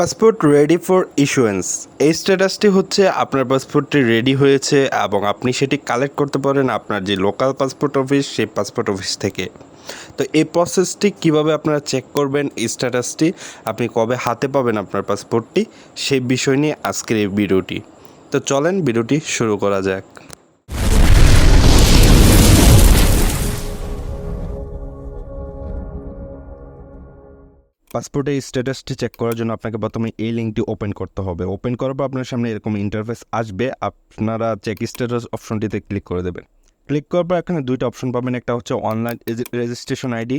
Passport ready for issuance এই স্ট্যাটাসটি হচ্ছে আপনার পাসপোর্টটি রেডি হয়েছে এবং আপনি সেটি কালেক্ট করতে পারেন আপনার যে লোকাল পাসপোর্ট অফিস সেই পাসপোর্ট অফিস থেকে। তো এই প্রসেসটি কীভাবে আপনারা চেক করবেন, এই স্ট্যাটাসটি আপনি কবে হাতে পাবেন আপনার পাসপোর্টটি সেই বিষয় নিয়ে আজকের এই ভিডিওটি তো চলেন ভিডিওটি শুরু করা যাক। পাসপোর্টের স্ট্যাটাসটি চেক করার জন্য আপনাকে প্রথমে এই লিঙ্কটি ওপেন করতে হবে। ওপেন করার পর আপনার সামনে এরকম ইন্টারফেস আসবে। আপনারা চেক স্ট্যাটাস অপশনটিতে ক্লিক করে দেবেন। ক্লিক করার পর এখানে দুইটা অপশন পাবেন। একটা হচ্ছে অনলাইন রেজিস্ট্রেশন আইডি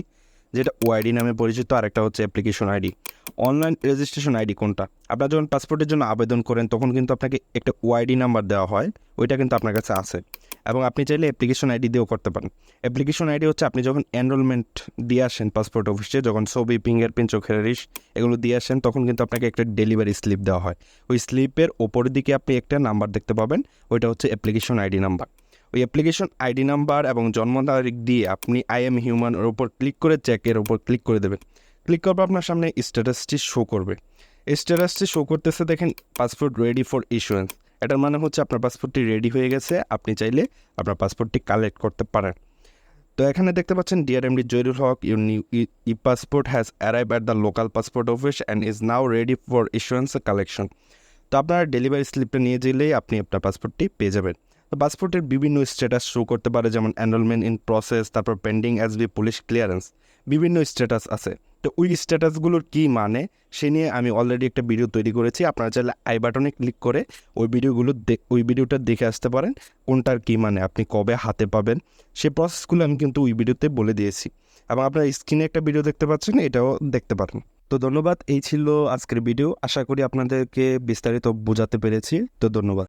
যেটা ওআইডি নামে পরিচিত আর একটা হচ্ছে application ID online registration ID কোনটা? আপনারা যখন পাসপোর্টের জন্য আবেদন করেন, তখন কিন্তু আপনাকে একটা ওআইডি নাম্বার দেওয়া হয়, ওইটা কিন্তু আপনার কাছে আছে। এবং আপনি চাইলে অ্যাপ্লিকেশন আইডি দিয়েও করতে পারেন। অ্যাপ্লিকেশন আইডি হচ্ছে, আপনি যখন এনরোলমেন্ট দিয়ে আসেন পাসপোর্ট অফিসে যখন ছবি ফিঙ্গারপ্রিন্ট চোখের রিস এগুলো দিয়ে আসেন, তখন কিন্তু আপনাকে একটা ডেলিভারি স্লিপ দেওয়া হয়। ওই স্লিপের ওপরের দিকে আপনি একটা নাম্বার দেখতে পাবেন, ওইটা হচ্ছে অ্যাপ্লিকেশন আইডি নাম্বার ওই অ্যাপ্লিকেশন আইডি নাম্বার এবং জন্ম তারিখ দিয়ে আপনি আই এম হিউম্যান ওর উপর ক্লিক করে চেকের ওপর ক্লিক করে দেবেন। ক্লিক করার পর আপনার সামনে স্ট্যাটাসটি শো করবে। স্ট্যাটাসটি শো করতেছে দেখেন পাসপোর্ট রেডি ফর ইস্যুয়েন্স এটার মানে হচ্ছে আপনার পাসপোর্টটি রেডি হয়ে গেছে, আপনি চাইলে আপনার পাসপোর্টটি কালেক্ট করতে পারেন। তো এখানে দেখতে পাচ্ছেন DR MD Joyrul Haque your new e passport has arrive at the local passport office and is now ready for issuance collection তো আপনার ডেলিভারি স্লিপটা নিয়ে গেলেই আপনি আপনার পাসপোর্টটি পেয়ে যাবেন। তো পাসপোর্টের বিভিন্ন স্ট্যাটাস শো করতে পারে, যেমন এনরোলমেন্ট ইন প্রসেস তারপর pending as be police clearance বিভিন্ন স্ট্যাটাস আছে। তো ওই স্ট্যাটাসগুলোর কী মানে সে নিয়ে আমি অলরেডি একটা ভিডিও তৈরি করেছি। আপনারা চাইলে আই বাটনে ক্লিক করে ওই ভিডিওগুলো ওই ভিডিওটা দেখে আসতে পারেন, কোনটার কী মানে আপনি কবে হাতে পাবেন। সে প্রসেসগুলো আমি কিন্তু ওই ভিডিওতে বলে দিয়েছি। এবং আপনার স্ক্রিনে একটা ভিডিও দেখতে পাচ্ছেন, এটাও দেখতে পারেন। তো ধন্যবাদ, এই ছিল আজকের ভিডিও আশা করি আপনাদেরকে বিস্তারিত বোঝাতে পেরেছি। তো ধন্যবাদ।